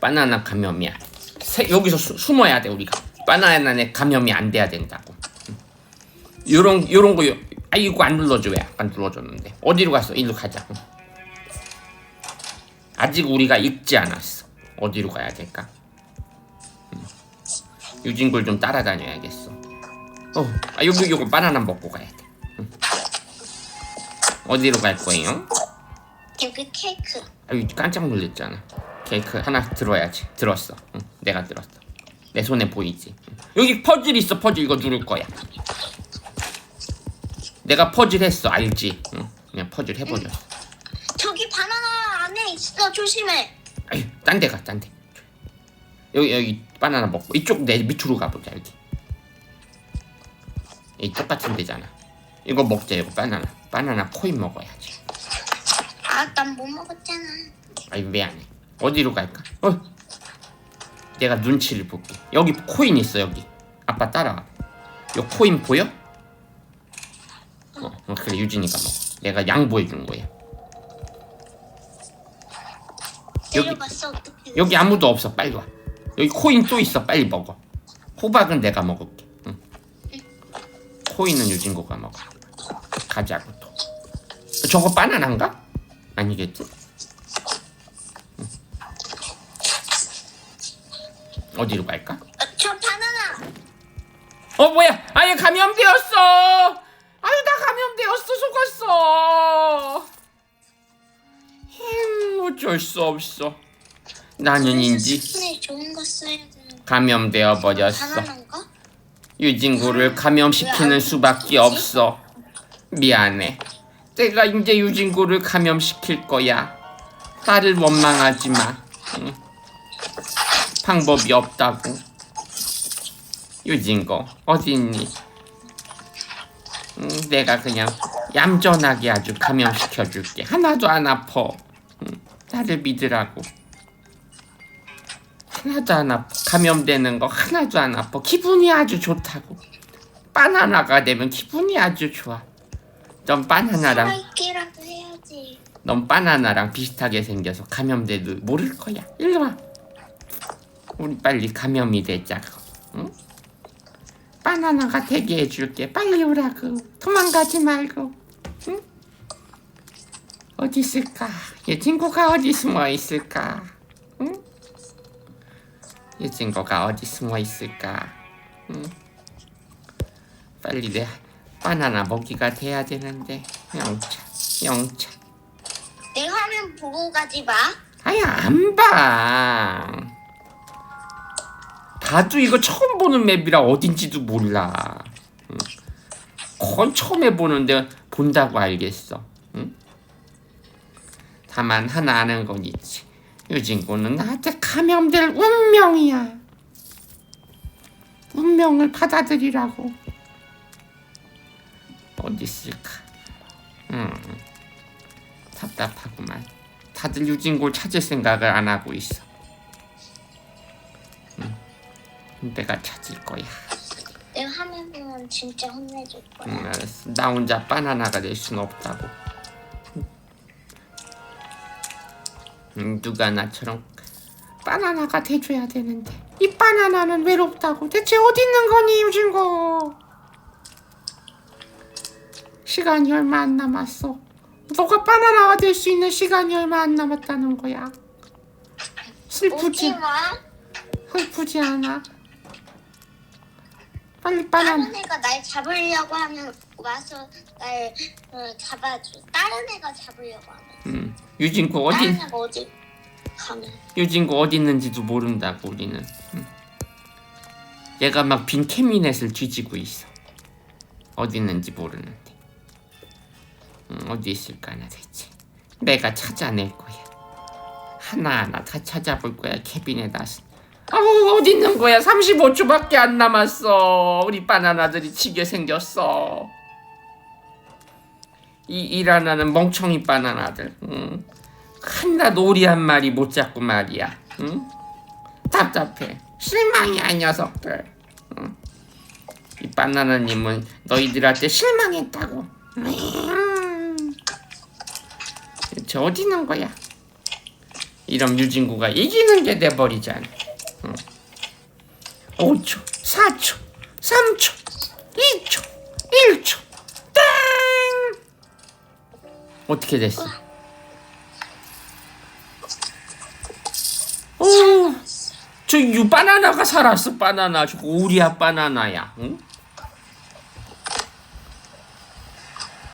바나나 감염이야. 세- 여기서 수- 숨어야 돼 우리가. 바나나에 감염이 안 돼야 된다고. 응. 요런 요런 거 요, 아 이거 안 눌러줘 왜? 아까 눌러줬는데 어디로 갔어? 일로 가자. 응. 아직 우리가 읽지 않았어. 어디로 가야 될까? 응. 유진굴 좀 따라다녀야겠어. 어, 아 여기 요거 바나나 먹고 가야 돼. 응. 어디로 갈 거예요? 여기 케이크. 아유 깜짝 놀랐잖아. 케이크 하나 들어야지. 들었어. 응, 내가 들었어. 내 손에 보이지. 응. 여기 퍼즐 있어. 퍼즐 이거 누를 거야. 내가 퍼즐 했어. 알지? 응. 그냥 퍼즐 해버렸어. 저기 바나나 안에 있어. 조심해. 아유 딴 데 가. 딴 데. 여기 여기 바나나 먹고 이쪽 내 밑으로 가보자 여기. 이 똑같은 데잖아. 이거 먹자 이거 바나나. 바나나 코인 먹어야지. 아, 난 못 먹었잖아. 아니 왜안 해? 어디로 갈까? 어? 내가 눈치를 볼게. 여기 코인 있어 여기. 아빠 따라와. 요 코인 보여? 어, 어, 그래 유진이가 먹어. 내가 양보해 준 거야. 여기- 어떻게? 여기 아무도 없어. 빨리 와. 여기 코인 또 있어. 빨리 먹어. 호박은 내가 먹을게. 응. 코인은 유진고가 먹어. 가자고 또. 저거 바나나인가? 아니겠지? 응. 어디로 갈까? 어, 저 바나나. 어 뭐야? 아예 감염되었어. 아유 나 감염되었어 속았어. 흠 어쩔 수 없어. 나는 인지 스푼에 좋은 거 써야 되는. 감염되어 버렸어. 바나나인가? 유진구를 감염시키는 수밖에 없어. 미안해. 내가 이제 유진구를 감염시킬 거야. 나를 원망하지 마. 응. 방법이 없다고. 유진구 어디 있니? 응, 내가 그냥 얌전하게 아주 감염시켜줄게. 하나도 안 아파. 응, 나를 믿으라고. 하나도 안 아파. 감염되는 거 하나도 안 아파. 기분이 아주 좋다고. 바나나가 되면 기분이 아주 좋아. 넌 바나나랑 살아있기라도 해야지. 넌 바나나랑 비슷하게 생겨서 감염돼도 모를 거야. 일로 와. 우리 빨리 감염이 되자고. 응? 바나나가 되게 해줄게. 빨리 오라고. 도망가지 말고. 응? 어디 있을까? 얘 친구가 어디 숨어 있을까? 응? 얘 친구가 어디 숨어 있을까? 응? 빨리 내 바나나 먹이가 돼야 되는데 영차 영차 내 화면 보고 가지 마. 아야 안 봐. 봐도 이거 처음 보는 맵이라 어딘지도 몰라. 응. 건 처음 해보는데 본다고 알겠어. 응? 다만 하나 아는 건 있지. 유진구는 나한테 감염될 운명이야. 운명을 받아들이라고. 어디 있을까? 음, 답답하구만. 다들 유진골 찾을 생각을 안 하고 있어. 응. 내가 찾을 거야. 내 화면 보면 진짜 혼내줄 거야. 응, 알았어. 나 혼자 바나나가 될 순 없다고. 응, 누가 나처럼 바나나가 돼줘야 되는데 이 바나나는 외롭다고. 대체 어디 있는 거니 유진골? 시간이 얼마 안 남았어. 너가 바나나가 될 수 있는 시간이 얼마 안 남았다는 거야. 슬프지? 오지 마. 슬프지 않아? 빨리 바나나. 다른 애가 날 잡으려고 하면 와서 날 어, 잡아줘. 다른 애가 잡으려고 하면. 음, 유진구 어디 다른 애가 어디 가면. 유진구 어디 있는지도 모른다고 우리는. 음. 얘가 막 빈 캐미넷을 뒤지고 있어. 어디 있는지 모르는데. 음, 어디 있을까나 대체. 내가 찾아낼 거야. 하나하나 다 찾아볼 거야 아스. 아우 어디 있는 거야? 35초밖에 안 남았어. 우리 바나나들이 치게 생겼어. 이 일하나는 멍청이 바나나들. 응. 한나 놀이 한 마리 못 잡고 말이야. 응? 답답해. 실망이야 이 녀석들. 응? 이 바나나님은 너희들한테 실망했다고. 음. 저 어디 있는 거야? 이런 유진구가 이기는 게 돼버리잖아. 응. 5초, 4초, 3초, 2초, 1초, 땡! 어떻게 됐어? 오, 저유 바나나가 살았어 바나나. 저 오리야 바나나야. 응?